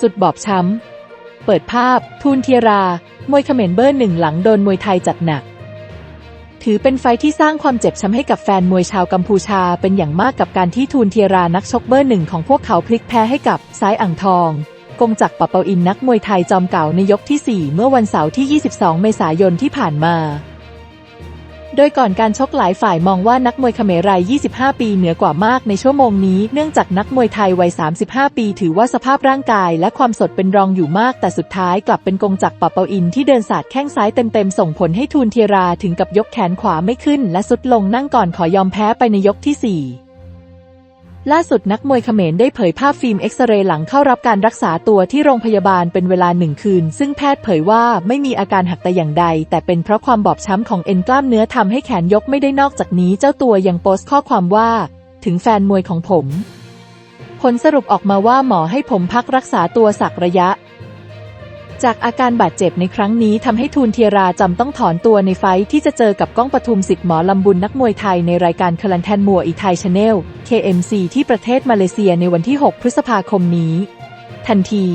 สุดบอบช้ำ เปิดภาพ ทูนเทียรา มวยเขมรเบอร์หนึ่งหลังโดนมวยไทยจัดหนัก ถือเป็นไฟที่สร้างความเจ็บช้ำให้กับแฟนมวยชาวกัมพูชาเป็นอย่างมากกับการที่ทูนเทียรานักชกเบอร์หนึ่งของพวกเขาพลิกแพ้ให้กับซ้ายอ่างทองกงจักปะเปาอินนักมวยไทยจอมเก่าในยกที่ 4 เมื่อวันเสาร์ที่ 22 เมษายนที่ผ่านมา โดยก่อนการชกหลายฝ่ายมองว่านักมวยเขมราย 25 ปีเหนือกว่ามากในชั่วโมงนี้ เนื่องจากนักมวยไทยวัย 35 ปีถือว่าสภาพร่างกาย และความสดเป็นรองอยู่มาก แต่สุดท้ายกลับเป็นกงจักรปะเปาอินที่เดินสาดแข้งซ้ายเต็มๆ ส่งผลให้ทูนเทียราถึงกับยกแขนขวาไม่ขึ้น และสุดลงนั่งก่อนขอยอมแพ้ไปในยกที่ 4 ล่าสุดนักมวยเขมรได้เผยภาพฟิล์มเอ็กซเรย์หลังเข้ารับการรักษาตัวที่โรงพยาบาลเป็นเวลาหนึ่งคืน ซึ่งแพทย์เผยว่าไม่มีอาการหักแต่อย่างใด แต่เป็นเพราะความบอบช้ำของเอ็นกล้ามเนื้อทำให้แขนยกไม่ได้นอกจากนี้เจ้าตัวยังโพสต์ข้อความว่า ถึงแฟนมวยของผม ผลสรุปออกมาว่าหมอให้ผมพักรักษาตัวสักระยะ จากอาการบาดเจ็บในครั้งนี้ทำให้ทูนเทียราจำต้องถอนตัวในไฟที่จะเจอกับก้องปทุมสิทธิ์หมอลำบุญนักมวยไทยในรายการคลันแทนมัวอีไทยชาแนล KMC ที่ประเทศมาเลเซียในวันที่ 6 พฤษภาคมนี้ ทันที